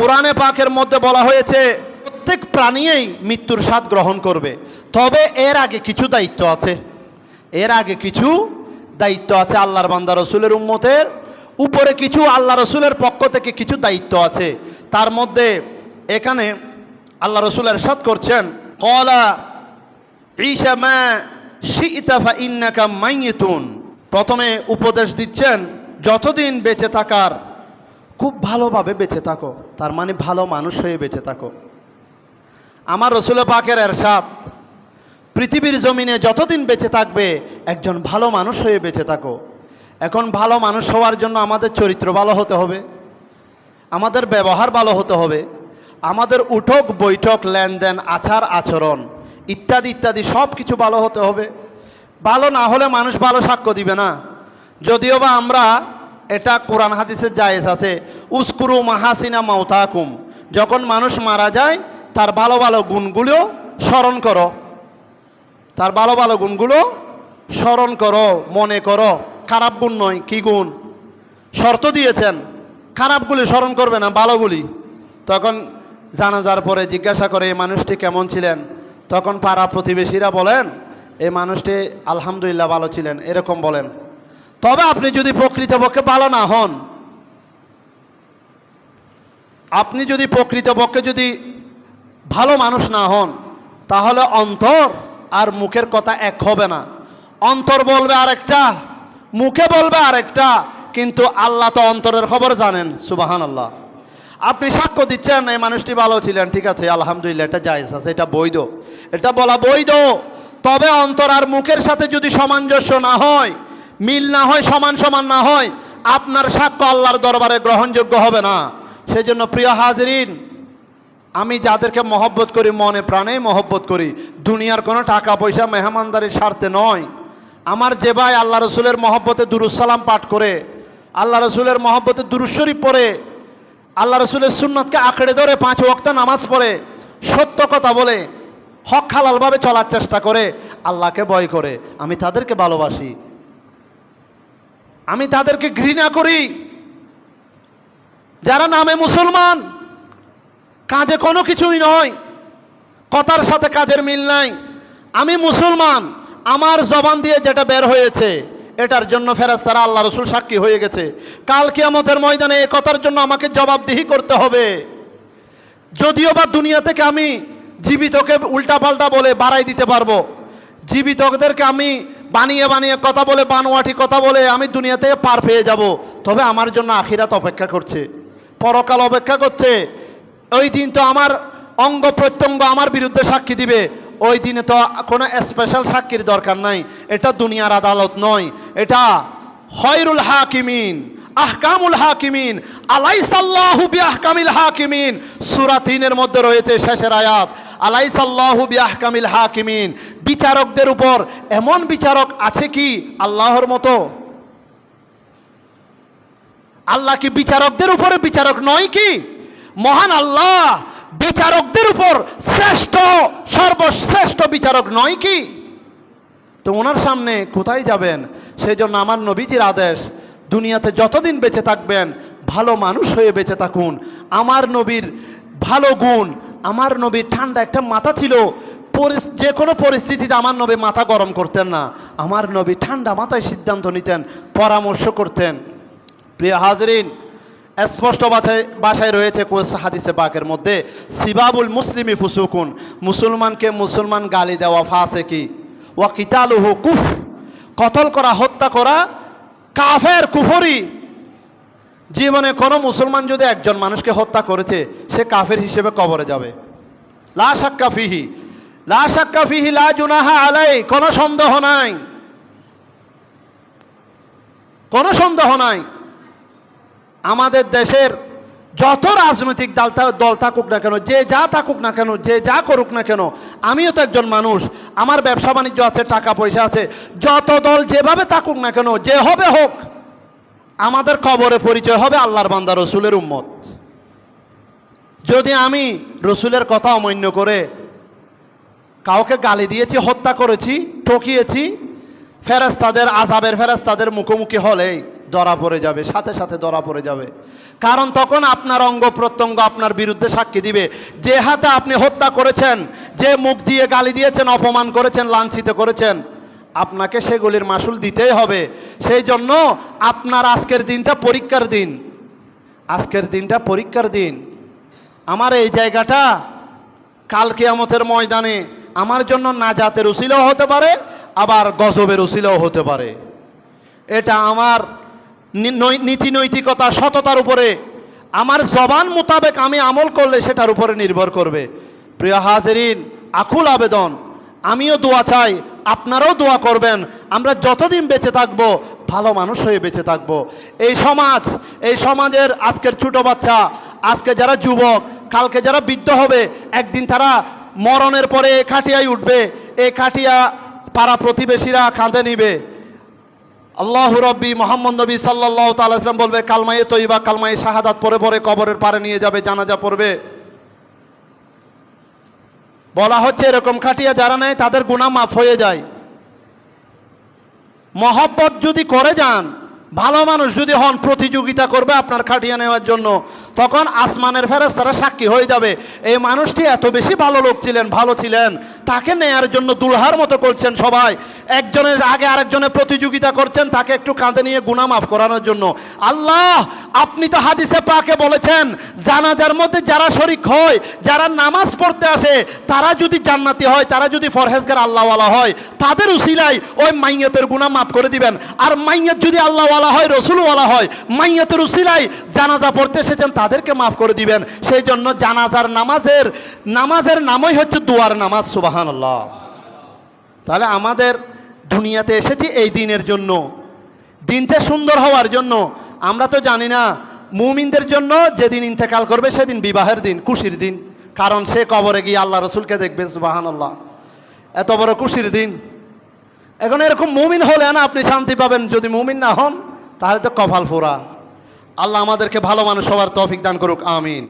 কোরআনে পাকের মধ্যে বলা হয়েছে, প্রত্যেক প্রাণীই মৃত্যুর স্বাদ গ্রহণ করবে। তবে এর আগে কিছু দায়িত্ব আছে। এর আগে কিছু দায়িত্ব আছে আল্লাহর বান্দা রসুলের উম্মতের। উপরে কিছু আল্লাহ রসুলের পক্ষ থেকে কিছু দায়িত্ব আছে। তার মধ্যে এখানে আল্লাহ রসুলের সাদ করছেন, কলা ঈশা মা শিইতা ফা ইন্নাকা মাইয়িতুন। প্রথমে উপদেশ দিচ্ছেন, যতদিন বেঁচে থাকার খুব ভালোভাবে বেঁচে থাকো। তার মানে ভালো মানুষ হয়ে বেঁচে থাকো। আমার রসুল পাকের এরশাদ, পৃথিবীর জমিনে যতদিন বেঁচে থাকবে, একজন ভালো মানুষ হয়ে বেঁচে থাকো। এখন ভালো মানুষ হওয়ার জন্য আমাদের চরিত্র ভালো হতে হবে, আমাদের ব্যবহার ভালো হতে হবে, আমাদের উঠক, বৈঠক, লেনদেন, আচার, আচরণ ইত্যাদি ইত্যাদি সব কিছু ভালো হতে হবে। ভালো না হলে মানুষ ভালো সাক্ষ্য দিবে না। যদিও বা আমরা এটা কোরআন হাদিসের জায়েজ আছে। উস্কুরু মাহাসিনা মাউতাকুম। যখন মানুষ মারা যায়, তার ভালো ভালো গুণগুলো স্মরণ করো। তার ভালো ভালো গুণগুলো স্মরণ করো, মনে করো। খারাপ গুণ নয়, কি গুণ? শর্ত দিয়েছেন। খারাপগুলি স্মরণ করবে না, ভালোগুলি। তখন জানাজার পরে জিজ্ঞাসা করে এই মানুষটি কেমন ছিলেন? তখন পাড়া প্রতিবেশীরা বলেন এই মানুষটি আলহামদুলিল্লাহ ভালো ছিলেন। এরকম বলেন। তবে আপনি যদি প্রকৃতপক্ষে ভালো না হন, আপনি যদি প্রকৃতপক্ষে যদি ভালো মানুষ না হন, তাহলে অন্তর আর মুখের কথা এক হবে না। অন্তর বলবে আরেকটা, মুখে বলবে আরেকটা, কিন্তু আল্লাহ তো অন্তরের খবর জানেন সুবাহান আল্লাহ আপনি সাক্ষ্য দিচ্ছেন, এই মানুষটি ভালো ছিলেন, ঠিক আছে, আলহামদুলিল্লাহ, এটা জায়েজ আছে, এটা বৈধ। এটা বলা বৈধ। তবে অন্তর আর মুখের সাথে যদি সামঞ্জস্য না হয় মিল না হয়, সমান সমান না হয়, আপনার সাক্ষ্য আল্লাহর দরবারে গ্রহণযোগ্য হবে না। সেজন্য প্রিয় হাজরিন, আমি যাদেরকে মহব্বত করি, মনে প্রাণে মহব্বত করি, দুনিয়ার কোনো টাকা পয়সা মেহমানদারির স্বার্থে নয়। আমার যে ভাই আল্লাহ রসুলের মহব্বতে দুরুসালাম পাঠ করে, আল্লাহ রসুলের মহব্বতে দুরুশ্বরী পড়ে, আল্লাহ রসুলের সুন্নতকে আঁকড়ে ধরে পাঁচ ওয়াক্ত নামাজ পড়ে, সত্য কথা বলে, হক হালালভাবে চলার চেষ্টা করে, আল্লাহকে ভয় করে, আমি তাদেরকে ভালোবাসি। আমি তাদেরকে ঘৃণা করি। যারা নামে মুসলমান, কাজে কোনো কিছুই নয়, কথার সাথে কাজের মিল নাই। আমি মুসলমান, আমার জবান দিয়ে যেটা বের হয়েছে, এটার জন্য ফেরাস্তারা আল্লাহ রসুল সাক্ষী হয়ে গেছে। কাল কিয়ামতের ময়দানে এ কথার জন্য আমাকে জবাবদিহি করতে হবে। যদিও বা দুনিয়া থেকে আমি জীবিতকে উল্টাপাল্টা বলে বাড়াই দিতে পারব, জীবিতদেরকে আমি বানিয়ে বানিয়ে কথা বলে, বানোয়াটি কথা বলে আমি দুনিয়াতে পার পেয়ে যাব। তবে আমার জন্য আখিরাত অপেক্ষা করছে। পরকাল অপেক্ষা করছে। ওই দিন তো আমার অঙ্গ প্রত্যঙ্গ আমার বিরুদ্ধে সাক্ষী দিবে। ওই দিনে তো কোনো স্পেশাল সাক্ষীর দরকার নাই। এটা দুনিয়ার আদালত নয়। এটা হয়রুল হাকিমিন। আহকামুল হাকিমিন, আলাইসাল্লাহু বিআহকামিল হাকিমিন। সূরা 3 এর মধ্যে রয়েছে শেষের আয়াত, আলাইসাল্লাহু বিআহকামিল হাকিমিন। বিচারকদের উপর এমন বিচারক আছে কি আল্লাহর মতো? আল্লাহ কি বিচারকদের উপরে বিচারক নয় কি? মহান আল্লাহ বিচারকদের উপর শ্রেষ্ঠ, সর্বশ্রেষ্ঠ বিচারক নয় কি? তো ওনার সামনে কোথায় যাবেন? সেই জন্য আমার নবীজির আদেশ দুনিয়াতে যতদিন বেঁচে থাকবেন, ভালো মানুষ হয়ে বেঁচে থাকুন। আমার নবীর ভালো গুণ, আমার নবীর ঠান্ডা একটা মাথা ছিল। যে কোনো পরিস্থিতিতে আমার নবী মাথা গরম করতেন না। আমার নবী ঠান্ডা মাথায় সিদ্ধান্ত নিতেন, পরামর্শ করতেন। প্রিয় হাজরিন, স্পষ্ট বাসায় রয়েছে কোস হাদিসে বাকের মধ্যে, সিবাবুল মুসলিমি ফুসুকুন, মুসলমানকে মুসলমান গালি দেওয়া ফাঁসে কি? ওয়া কিতালুহু কুফ, কতল করা, হত্যা করা কাফের, কুফরি। জীবনে কোনো মুসলমান যদি একজন মানুষকে হত্যা করেছে, সে কাফের হিসেবে কবরে যাবে। লা সাক্কা ফিহি। লা সাক্কা ফিহি, লা জুনাহা আলাই কোনো সন্দেহ নাই। কোনো সন্দেহ নাই। আমাদের দেশের যত রাজনৈতিক দল দল থাকুক না কেন, যে যা থাকুক না কেন, যে যা করুক না কেন, আমিও তো একজন মানুষ, আমার ব্যবসা বাণিজ্য আছে, টাকা পয়সা আছে, যত দল যেভাবে থাকুক না কেন, যে হবে হোক, আমাদের কবরে পরিচয় হবে আল্লাহর বান্দা রসুলের উম্মত। যদি আমি রসুলের কথা অমান্য করে কাউকে গালি দিয়েছি, হত্যা করেছি, ঠকিয়েছি ফেরাস্তাদের আজাবের ফেরাস্তাদের মুখোমুখি হলে ধরা পড়ে যাবে, সাথে সাথে ধরা পড়ে যাবে। কারণ তখন আপনার অঙ্গ প্রত্যঙ্গ আপনার বিরুদ্ধে সাক্ষী দিবে। যে হাতে আপনি হত্যা করেছেন, যে মুখ দিয়ে গালি দিয়েছেন, অপমান করেছেন, লাঞ্ছিত করেছেন, আপনাকে সেগুলির মাসুল দিতেই হবে। সেই জন্য আপনার আজকের দিনটা পরীক্ষার দিন। আজকের দিনটা পরীক্ষার দিন। আমার এই জায়গাটা কাল কেয়ামতের ময়দানে আমার জন্য নাজাতের উসিলাও হতে পারে, আবার গজবের উসিলাও হতে পারে। এটা আমার নীতি নৈতিকতা সততার উপরে। আমার জবান মোতাবেক আমি আমল করলে সেটার উপরে নির্ভর করবে। প্রিয় হাজরিন, আকুল আবেদন। আমিও দোয়া চাই, আপনারাও দোয়া করবেন। আমরা যতদিন বেঁচে থাকব, ভালো মানুষ হয়ে বেঁচে থাকব। এই সমাজ, এই সমাজের আজকের ছোট বাচ্চা, আজকে যারা যুবক, কালকে যারা বৃদ্ধ হবে, একদিন তারা মরণের পরে এ খাটিয়ায় উঠবে। এ খাটিয়া পাড়া প্রতিবেশীরা কাঁধে নিবে। আল্লাহ রব্বি মোহাম্মদ নবী সাল্লাহ তালাম বলবে, কালমায়ে তৈবা কালমায়ে শাহাদাত পরে পরে কবরের পারে নিয়ে যাবে, জানাজা পড়বে। বলা হচ্ছে এরকম খাটিয়া যারা নেয়, তাদের গুণা মাফ হয়ে যায়। মহব্বত যদি করে যান ভালো মানুষ যদি হন, প্রতিযোগিতা করবে আপনার খাটিয়ে নেওয়ার জন্য। তখন আসমানের ফেরেস্তারা সাক্ষী হয়ে যাবে, এই মানুষটি এত বেশি ভালো লোক ছিলেন, ভালো ছিলেন। তাকে নেয়ার জন্য দুলহার মতো করছেন সবাই। একজনের আগে আরেকজনের প্রতিযোগিতা করছেন, তাকে একটু কাঁধে নিয়ে গুণা মাফ করানোর জন্য। আল্লাহ, আপনি তো হাদিসে পাকে বলেছেন, জানাজার মধ্যে যারা শরিক হয়, যারা নামাজ পড়তে আসে, তারা যদি জান্নাতি হয়, তারা যদি ফরহেজগার আল্লাহওয়ালা হয়, তাদের উসিলাই ওই মাইয়াতের গুণা মাফ করে দিবেন। আর মাইয়াত যদি আল্লাহওয়ালা হয়, রসুলওয়ালা হয় মাইয়াতের উসিলাই জানাজা পড়তে এসেছেন, তাদেরকে মাফ করে দিবেন। সেই জন্য জানাজার নামাজের নামাজের নামই হচ্ছে দুয়ার নামাজ সুবাহান তাহলে আমাদের দুনিয়াতে এসেছি এই দিনের জন্য। দিনটা সুন্দর হওয়ার জন্য। আমরা তো জানি না, মুমিনদের জন্য যেদিন ইন্তেকাল করবে সেদিন বিবাহের দিন, খুশির দিন। কারণ সে কবরে গিয়ে আল্লাহ রসুলকে দেখবে সুবাহান আল্লাহ এত বড় খুশির দিন। এখন এরকম মুমিন হলে না আপনি শান্তি পাবেন, যদি মুমিন না হন তাহলে তো কপাল ফোরা। আল্লাহ আমাদেরকে ভালো মানুষ হওয়ার তৌফিক দান করুক আমিন।